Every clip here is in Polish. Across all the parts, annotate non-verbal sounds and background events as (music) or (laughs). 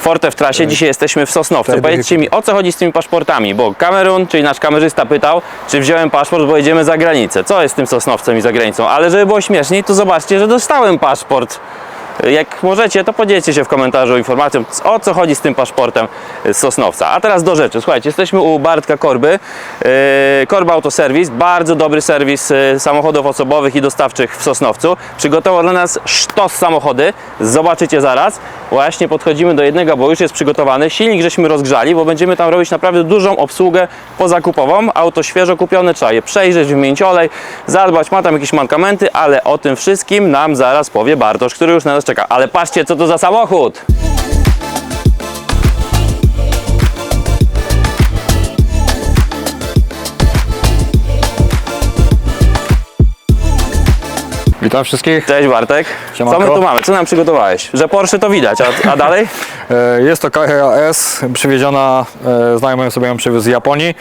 Forte w trasie, dzisiaj jesteśmy w Sosnowcu. Tak, Powiedzcie mi, o co chodzi z tymi paszportami, bo Kamerun, czyli nasz kamerzysta pytał, czy wziąłem paszport, bo jedziemy za granicę. Co jest z tym Sosnowcem i za granicą? Ale żeby było śmieszniej, to zobaczcie, że dostałem paszport. Jak możecie, to podzielcie się w komentarzu informacją, o co chodzi z tym paszportem Sosnowca. A teraz do rzeczy. Słuchajcie, jesteśmy u Bartka Korby. Yy, Korba Autoserwis, bardzo dobry serwis yy, samochodów osobowych i dostawczych w Sosnowcu. Przygotował dla nas sztos samochody. Zobaczycie zaraz. Właśnie podchodzimy do jednego, bo już jest przygotowany. Silnik żeśmy rozgrzali, bo będziemy tam robić naprawdę dużą obsługę pozakupową. Auto świeżo kupione, trzeba je przejrzeć, wymienić olej, zadbać, ma tam jakieś mankamenty, ale o tym wszystkim nam zaraz powie Bartosz, który już na nas czeka. Ale patrzcie, co to za samochód! Witam wszystkich. Cześć Bartek. Siemanko. Co my tu mamy? Co nam przygotowałeś? Że Porsche to widać, a, a dalej? (laughs) E, Jest to KHS, przywieziona, e, znajomy sobie ją przywiózł z Japonii,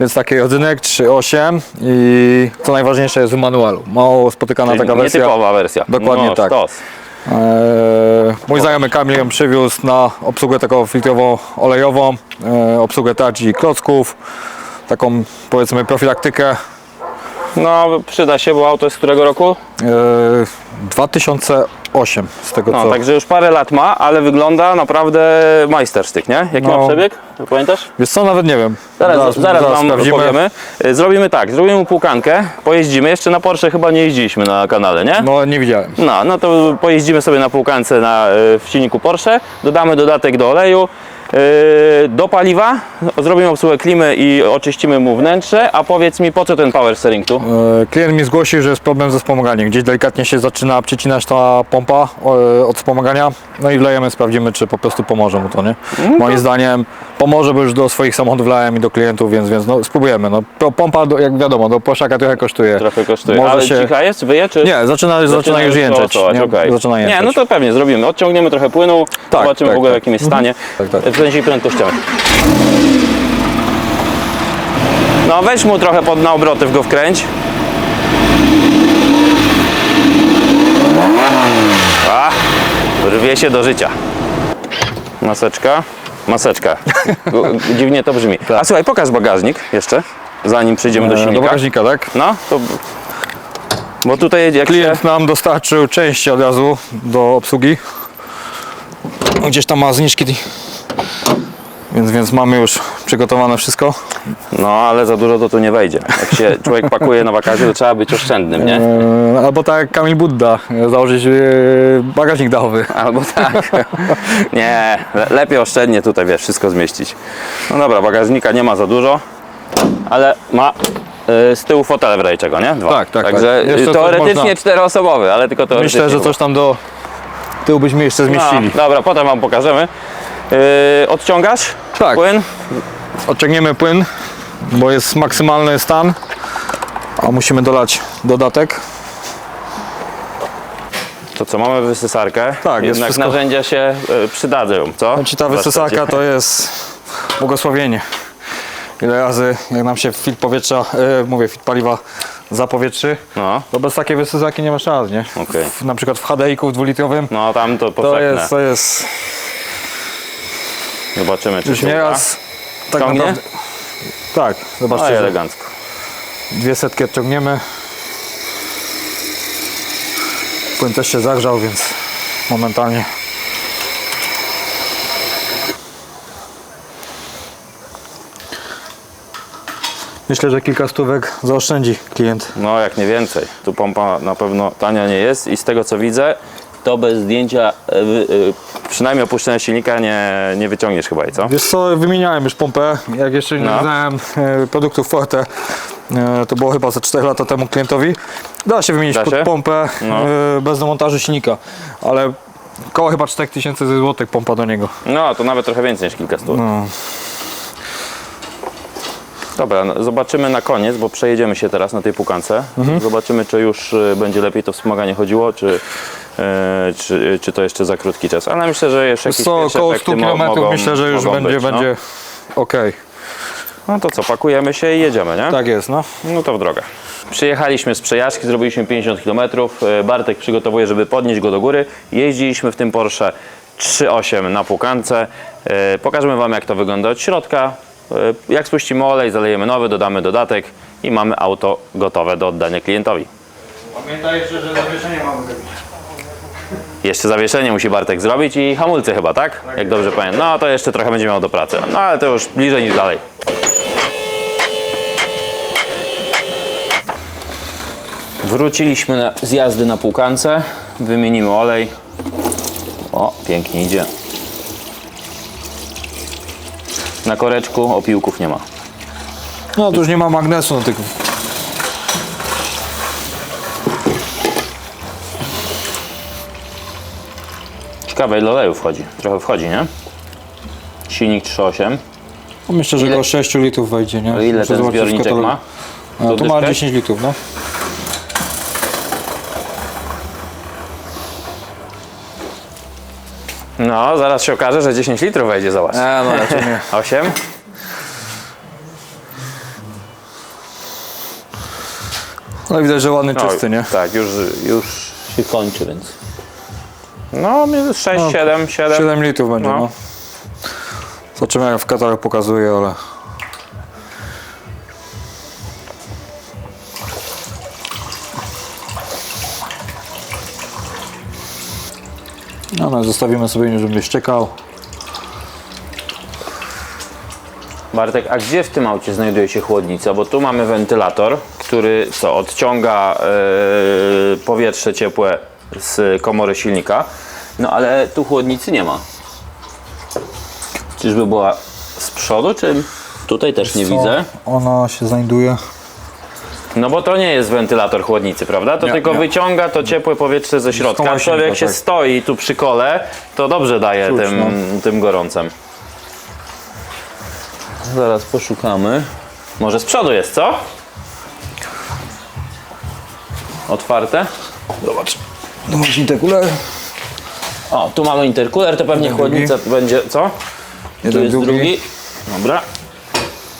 więc taki rodzynek 3.8 i co najważniejsze jest w manualu. Mało spotykana taka wersja. Nietypowa wersja. Dokładnie no, tak. Sztos. Eee, mój znajomy Kamil ją przywiózł na obsługę taką filtrowo-olejową, eee, obsługę tardzi i klocków, taką powiedzmy profilaktykę. No, przyda się, bo auto jest z którego roku? Eee, 2000 8 z tego no, co. Także już parę lat ma, ale wygląda naprawdę majstersztyk, nie? Jaki no. ma przebieg? Pamiętasz? Wiesz co, nawet nie wiem. Zaraz, zaraz, zaraz, zaraz wam sprawdzimy. powiemy. E, zrobimy tak, zrobimy półkankę, pojeździmy. Jeszcze na Porsche chyba nie jeździliśmy na kanale, nie? No, nie widziałem. No, no to pojeździmy sobie na półkance na, e, w silniku Porsche, dodamy dodatek do oleju, do paliwa, zrobimy obsługę klimy i oczyścimy mu wnętrze, a powiedz mi, po co ten power steering tu? E, Klient mi zgłosił, że jest problem ze wspomaganiem. Gdzieś delikatnie się zaczyna przycinać ta pompa e, od wspomagania. No i wlejemy, sprawdzimy, czy po prostu pomoże mu to, nie? Moim zdaniem pomoże, bo już do swoich samochodów wlałem i do klientów, więc, więc no, spróbujemy. No, po- pompa, jak wiadomo, do Proszaka trochę kosztuje. Trochę kosztuje, Może ale się... cicha jest, wyje, czy? Nie, zaczyna, zaczyna, już jęczeć. Nie, okej. Zaczyna jęczeć. Nie, no to pewnie zrobimy. Odciągniemy trochę płynu, Tak, zobaczymy tak, w ogóle w tak. jakim jest stanie. Tak, tak. W sensie prędkościowej. No weź mu trochę pod na obrotów go wkręć. A, rwie się do życia. Maseczka. Maseczka. (laughs) Dziwnie to brzmi. A słuchaj, pokaż bagażnik jeszcze, zanim przejdziemy do E, silnika. do bagażnika, tak? No, to... Bo tutaj jak się... Klient nam dostarczył części od razu do obsługi. Gdzieś tam ma zniżki. Więc, więc mamy już przygotowane wszystko. No, ale za dużo to tu nie wejdzie. Jak się człowiek pakuje na wakacje, to trzeba być oszczędnym, nie? E, Albo tak jak Kamil Budda, e, założyć e, bagażnik dachowy. Albo tak. Nie, le- lepiej oszczędnie tutaj, wiesz, wszystko zmieścić. No dobra, bagażnika nie ma za dużo, ale ma y, z tyłu fotel w razie czego, nie? Dwa. Tak, tak, Także tak. Teoretycznie można. czteroosobowy, ale tylko teoretycznie. Myślę, że coś tam do tyłu byśmy jeszcze zmieścili. No, dobra, potem wam pokażemy. Yy, odciągasz Tak. płyn? Odciągniemy płyn, bo jest maksymalny stan, a musimy dolać dodatek. To co, mamy wysysarkę. Tak, jest Jednak wszystko. narzędzia się y, przydadzą, co? Znaczy ta wysysarka to jest błogosławienie. Ile razy, jak nam się filtr powietrza, e, mówię, filtr paliwa zapowietrzy, No, to bez takiej wysysarki nie ma szans, nie? Okej. W, na przykład w HDI-ku dwulitrowym no tam to to powszechne. jest, to jest Zobaczymy, czy już się uda. nieraz tak Ciągnie? naprawdę... Tak, No zobaczcie, że elegancko. dwie setki odciągniemy. Płyn też się zagrzał, więc momentalnie Myślę, że kilka stówek zaoszczędzi klient. No jak nie więcej. Tu pompa na pewno tania nie jest i z tego co widzę, to bez zdjęcia, wy- e, przynajmniej opuszczenia silnika nie, nie wyciągniesz chyba i co? Wiesz co, wymieniałem już pompę, jak jeszcze nie No. znałem e, produktów Forte, e, to było chyba ze 4 lata temu klientowi. Da się wymienić Da pod się? pompę No. e, bez demontażu silnika, ale koło chyba 4000 zł pompa do niego. No to nawet trochę więcej niż kilka stów. No. Dobra, no, zobaczymy na koniec, bo przejedziemy się teraz na tej pukance. Mhm. Zobaczymy, czy już e, będzie lepiej to wspomaganie chodziło, czy, e, czy, czy to jeszcze za krótki czas. Ale myślę, że jeszcze jakieś co, pierwsze około efekty 100 mo- km mogą, myślę, że już mogą będzie, być, no. będzie ok. No to co, pakujemy się i jedziemy, nie? Tak jest, no. No to w drogę. Przyjechaliśmy z przejażdżki, zrobiliśmy 50 km. Bartek przygotowuje, żeby podnieść go do góry. Jeździliśmy w tym Porsche 3.8 na płukance. E, Pokażemy Wam jak to wygląda od środka. E, Jak spuścimy olej, zalejemy nowy, dodamy dodatek i mamy auto gotowe do oddania klientowi. Pamiętaj jeszcze, że zawieszenie mamy zrobić. Jeszcze zawieszenie musi Bartek zrobić i hamulce chyba, tak? Jak dobrze pamiętam. No to jeszcze trochę będzie miał do pracy. No ale to już bliżej niż dalej. Wróciliśmy na, z jazdy na płukance. Wymienimy olej. O, pięknie idzie. Na koreczku opiłków nie ma. No to już nie ma magnesu na tych. Ciekawe ile oleju wchodzi. Trochę wchodzi, nie? Silnik 3.8. No myślę, że Ile- około 6 litrów wejdzie, nie? Ile Muszę ten zbiorniczek ma? A, tu ma Dodywkę? 10 litrów, no. No, zaraz się okaże, że 10 litrów wejdzie, zobacz. A, no raczej nie. (laughs) 8? No widać, że ładny, czysty, nie? Tak, już, już się kończy, więc. No, 6, 7, 7. 7 litrów będzie, No. no. Zobaczymy jak w katalog pokazuje, ale... No, no zostawimy sobie, żeby ściekał. Bartek, a gdzie w tym aucie znajduje się chłodnica? Bo tu mamy wentylator, który co, odciąga e, powietrze ciepłe z komory silnika. No ale tu chłodnicy nie ma. Czyżby była z przodu, czy tutaj też nie widzę? Ona się znajduje. No bo to nie jest wentylator chłodnicy, prawda? To Nie, tylko nie. wyciąga to ciepłe powietrze ze środka. A człowiek silnika, się tak. stoi tu przy kole, to dobrze daje Czuć, tym, no. tym gorącem. Zaraz poszukamy. Może z przodu jest, co? Otwarte? Zobacz. Tu masz interkuler. O, tu mamy interkuler, to pewnie chłodnica będzie, co? Tu Jeden, jest drugi. drugi. Dobra.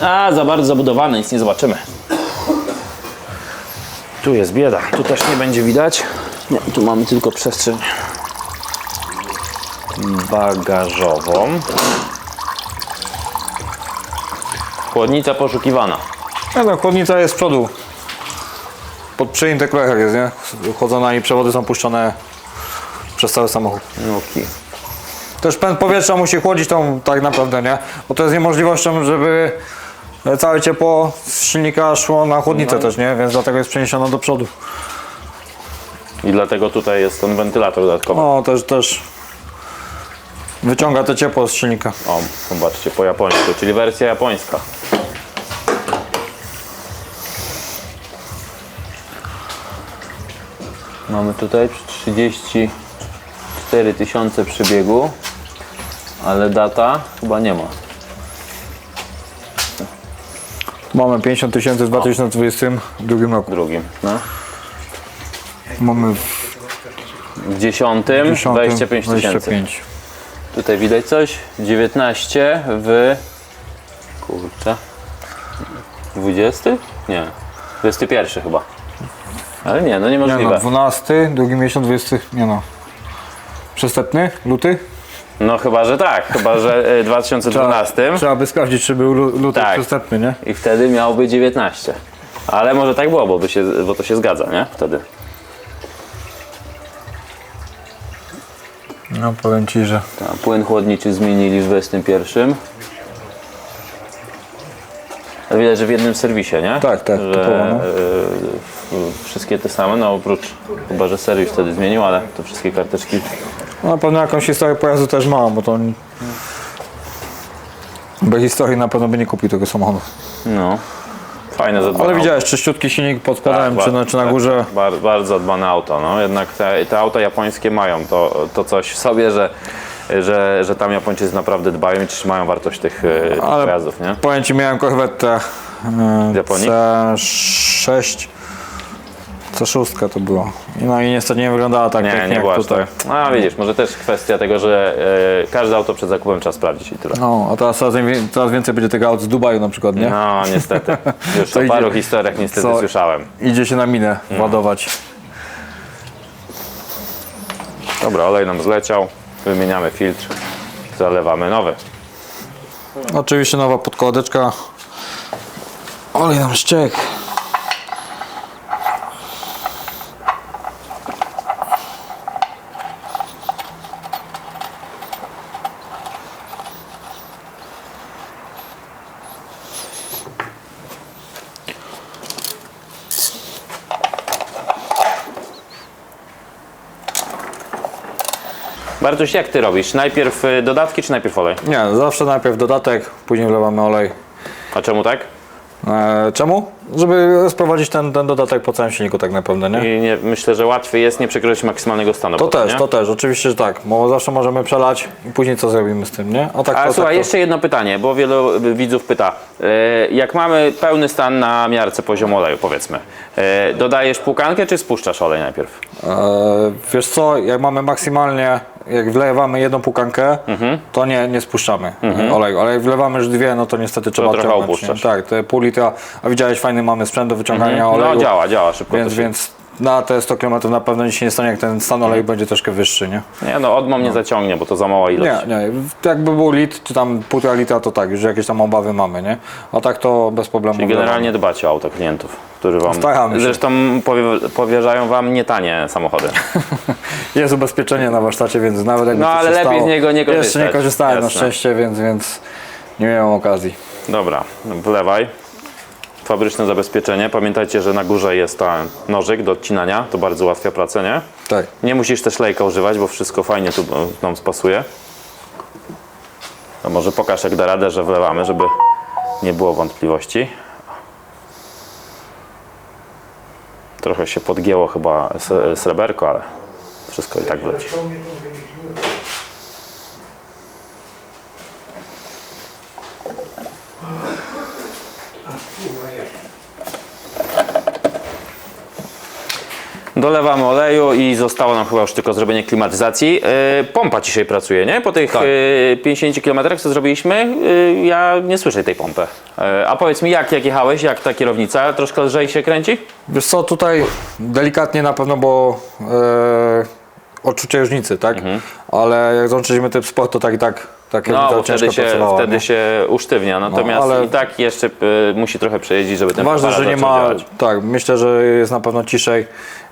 A, za bardzo zabudowany, nic nie zobaczymy. Tu jest bieda, tu też nie będzie widać. Nie, tu mamy tylko przestrzeń bagażową. Chłodnica poszukiwana. No, no, chłodnica jest z przodu. Pod przy interkulerach jest, nie? Chłodzona i przewody są puszczone przez cały samochód. Nuki. Też pęd powietrza musi chłodzić tą tak naprawdę, nie? Bo to jest niemożliwością, żeby całe ciepło z silnika szło na chłodnicę też, nie? Więc dlatego jest przeniesione do przodu. I dlatego tutaj jest ten wentylator dodatkowy. No, też, też wyciąga to ciepło z silnika. O, zobaczcie, po japońsku, czyli wersja japońska. Mamy tutaj 34 tysiące przebiegu, ale data chyba nie ma. Mamy 50 tysięcy w 2022 roku. Drugim, no. Mamy w W dziesiątym 10 25 tysięcy. 25. Tutaj widać coś? 19 w... Kurczę. 20? Nie. 21 chyba. Ale nie, no Nie niemożliwe. no, 12, drugi miesiąc 20, nie no. Przestępny? Luty? No chyba, że tak. Chyba, że (laughs) y, 2012 Trzeba by sprawdzić, czy był lu- luty Tak. przestępny, nie? i wtedy miałby 19. Ale może tak było, bo, by się, bo to się zgadza, nie? Wtedy. No powiem Ci, że... A płyn chłodniczy zmienili w 21. Ale widać, że w jednym serwisie, nie? Tak, tak, Że typowo, no. y, wszystkie te same, no oprócz chyba, że serwis wtedy zmienił, ale to wszystkie karteczki. No na pewno jakąś historię pojazdu też ma, bo to... on- Bez historii na pewno by nie kupił tego samochodu. No. Fajne zadbane Ale widziałeś, czyściutki silnik pod spodem, Tak, czy, na, czy na tak, górze. Bar, bardzo dbane auto. No. Jednak te, te auta japońskie mają to, to coś w sobie, że, że, że tam Japończycy naprawdę dbają i trzymają wartość tych, e, tych Ale- pojazdów, nie? Powiem Ci, miałem korwetę Z Japonii? C6. C6 to było. No i niestety nie wyglądała tak, Nie, jak, nie jak tutaj. tak. A widzisz, może też kwestia tego, że e, każde auto przed zakupem trzeba sprawdzić i tyle. No, a teraz coraz, coraz więcej będzie tego aut z Dubaju na przykład, nie? No niestety. (laughs) Już Co o paru idzie- historiach niestety co- słyszałem. Idzie się na minę ładować. Dobra, olej nam zleciał. wymieniamy filtr, zalewamy nowy. Oczywiście nowa podkładeczka. Olej nam ściek. Bartuś, jak ty robisz? Najpierw y, dodatki czy najpierw olej? Nie, zawsze najpierw dodatek, później wlewamy olej. A czemu tak? E, czemu? Żeby sprowadzić ten, ten dodatek po całym silniku tak naprawdę, nie? I nie, myślę, że łatwiej jest nie przekroczyć maksymalnego stanu. To potem, też, nie? to też, oczywiście, że tak, bo zawsze możemy przelać i później co zrobimy z tym, nie? A tak Ale to, słuchaj, tak to, jeszcze jedno pytanie, bo wielu widzów pyta. E, Jak mamy pełny stan na miarce poziom oleju, powiedzmy, e, dodajesz płukankę czy spuszczasz olej najpierw? E, wiesz co, jak mamy maksymalnie, jak wlewamy jedną pukankę, Mhm. to nie, nie spuszczamy oleju, ale jak wlewamy już dwie, no to niestety trzeba trochę ciągnąć, opuszczasz. nie? Tak, te pół litra, a widziałeś fajny mamy sprzęt do wyciągania oleju, No działa, działa szybko. więc, to więc na te 100 km na pewno nic się nie stanie, jak ten stan oleju będzie troszkę wyższy, nie? Nie no, odmom nie zaciągnie, bo to za mała ilość. Nie, nie, jakby był litr, czy tam półtora litra, to tak, już jakieś tam obawy mamy, nie? A tak to bez problemu. Czyli generalnie dbacie o auto klientów, którzy wam. Staramy się. Zresztą powie, powierzają wam nie tanie samochody. (laughs) Jest ubezpieczenie na warsztacie, więc nawet jakby No, coś ale się lepiej stało, z niego nie Jeszcze nie korzystałem na Jasne. szczęście, więc, więc nie miałem okazji. Dobra, wlewaj. Fabryczne zabezpieczenie. Pamiętajcie, że na górze jest ten nożyk do odcinania. To bardzo ułatwia pracę, nie? Tak. Nie musisz też lejka używać, bo wszystko fajnie tu e, nam spasuje. To może pokaż jak da radę, że wlewamy, żeby nie było wątpliwości. Trochę się podgięło chyba s- sreberko, ale wszystko i tak wleci. Dolewamy oleju i zostało nam chyba już tylko zrobienie klimatyzacji. Yy, pompa dzisiaj pracuje, nie? Po tych Tak. yy, 50 km co zrobiliśmy, yy, ja nie słyszę tej pompy. Yy, a powiedz mi, jak, jak jechałeś, jak ta kierownica? Troszkę lżej się kręci? Wiesz co, tutaj delikatnie na pewno, bo e, odczucie różnicy, tak? Ale jak złączyliśmy typ sport, to tak i tak tak. No, bo wtedy się, wtedy nie? się usztywnia. Natomiast ale- i tak jeszcze yy, musi trochę przejeździć, żeby ten Ważne, że nie ma, działać. tak, myślę, że jest na pewno ciszej,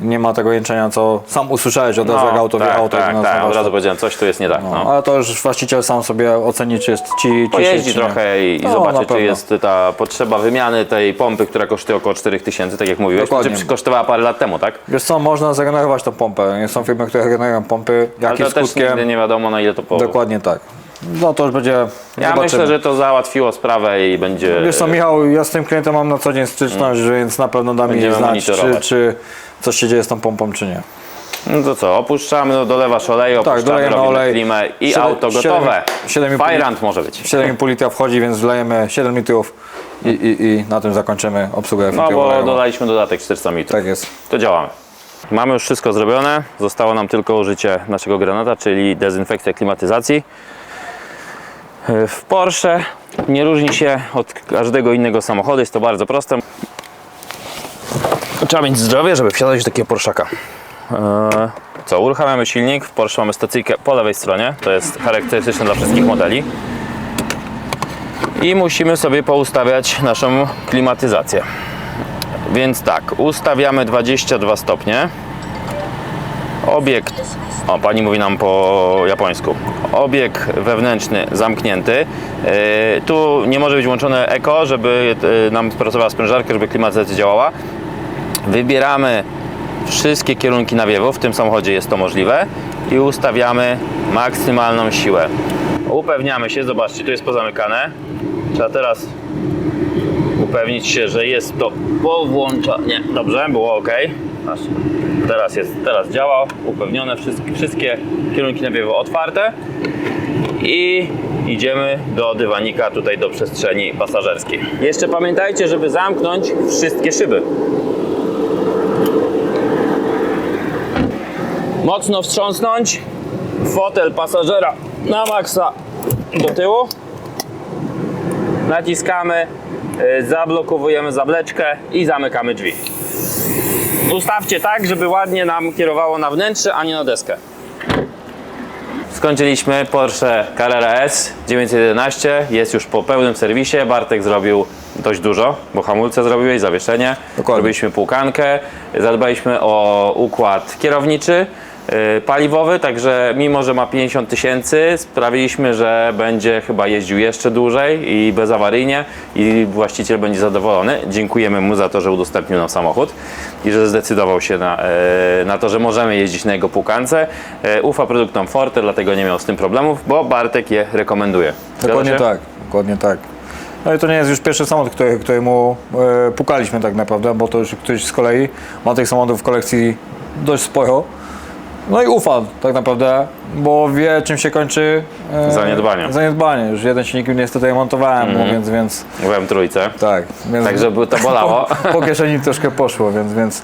nie ma tego jęczenia, co sam usłyszałeś od razu, jak auto tak, wjechało, tak, tak, od razu powiedziałem, coś tu jest nie tak. No. Ale to już właściciel sam sobie oceni, czy jest ci Pojeździ czy trochę i, i No, zobaczy, czy jest ta potrzeba wymiany tej pompy, która kosztuje około 4000, tak jak mówiłeś, Dokładnie. czy kosztowała parę lat temu, tak? Wiesz co, można zagenerować tą pompę. Są firmy, które generują pompy. Ale Jakim to też nigdy nie wiadomo na ile to położy. Dokładnie tak. No to już będzie. Ja zobaczymy. myślę, że to załatwiło sprawę i będzie. Wiesz co, Michał, ja z tym klientem mam na co dzień styczność, więc na pewno da mi Będziemy znać, czy, czy coś się dzieje z tą pompą, czy nie. No to co, opuszczamy, no dolewasz oleju, opuszczamy, dolejemy robimy olej. klimę i Siedem- auto siedem- gotowe. siedem i pół- Fajrant może być. 7,5 litra wchodzi, więc wlejemy 7 litrów i, i, i na tym zakończymy obsługę No bo dodaliśmy dodatek 400 litrów. Tak jest. To działamy. Mamy już wszystko zrobione. Zostało nam tylko użycie naszego granata, czyli dezynfekcja klimatyzacji. W Porsche nie różni się od każdego innego samochodu, jest to bardzo proste. Trzeba mieć zdrowie, żeby wsiadać do takiego Porszaka. Eee, Co, uruchamiamy silnik. W Porsche mamy stacyjkę po lewej stronie, to jest charakterystyczne dla wszystkich modeli. I musimy sobie poustawiać naszą klimatyzację. Więc tak, ustawiamy 22 stopnie. Obiekt, o pani mówi nam po japońsku. Obieg wewnętrzny zamknięty. Yy, tu nie może być włączone eko, żeby yy, nam pracowała sprężarka, żeby klimatyzacja działała. Wybieramy wszystkie kierunki nawiewu, w tym samochodzie jest to możliwe i ustawiamy maksymalną siłę. Upewniamy się, zobaczcie, tu jest pozamykane. Trzeba teraz upewnić się, że jest to po włączanie. Dobrze, było ok. Teraz jest, teraz działa, upewnione, wszystkie, wszystkie kierunki nawiewu otwarte i idziemy do dywanika, tutaj do przestrzeni pasażerskiej. Jeszcze pamiętajcie, żeby zamknąć wszystkie szyby. Mocno wstrząsnąć fotel pasażera na maksa do tyłu naciskamy, y, zablokowujemy zableczkę i zamykamy drzwi. Ustawcie tak, żeby ładnie nam kierowało na wnętrze, a nie na deskę. Skończyliśmy Porsche Carrera S 911, jest już po pełnym serwisie. Bartek zrobił dość dużo, bo hamulce zrobiłeś, zawieszenie, Dokładnie. zrobiliśmy półkankę, zadbaliśmy o układ kierowniczy, paliwowy, także mimo, że ma 50 tysięcy, sprawiliśmy, że będzie chyba jeździł jeszcze dłużej i bezawaryjnie i właściciel będzie zadowolony. Dziękujemy mu za to, że udostępnił nam samochód i że zdecydował się na, e, na to, że możemy jeździć na jego półkance. E, Ufa produktom Forte, dlatego nie miał z tym problemów, bo Bartek je rekomenduje. Zgadza Dokładnie się? tak, dokładnie tak. No i to nie jest już pierwszy samochód, który, któremu e, pukaliśmy tak naprawdę, bo to już ktoś z kolei ma tych samochodów w kolekcji dość sporo. No i ufa tak naprawdę, bo wie czym się kończy e, Zaniedbanie. Zaniedbanie. Już jeden silnik niestety remontowałem, no, więc, więc Byłem trójce. tak. Więc Tak, żeby to bolało. (laughs) Po, po kieszeni troszkę poszło, więc, więc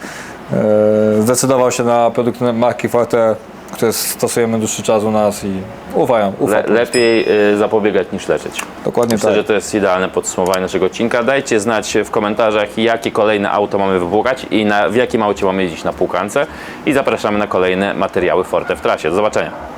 e, zdecydował się na produkty marki Forte, które stosujemy dłuższy czas u nas i ufają. Ufa, Le, lepiej y, zapobiegać niż leczyć. Dokładnie Myślę, tak. że to jest idealne podsumowanie naszego odcinka. Dajcie znać w komentarzach, jakie kolejne auto mamy wypłukać i na, w jakim aucie mamy jeździć na półkance. I zapraszamy na kolejne materiały Forte w trasie. Do zobaczenia.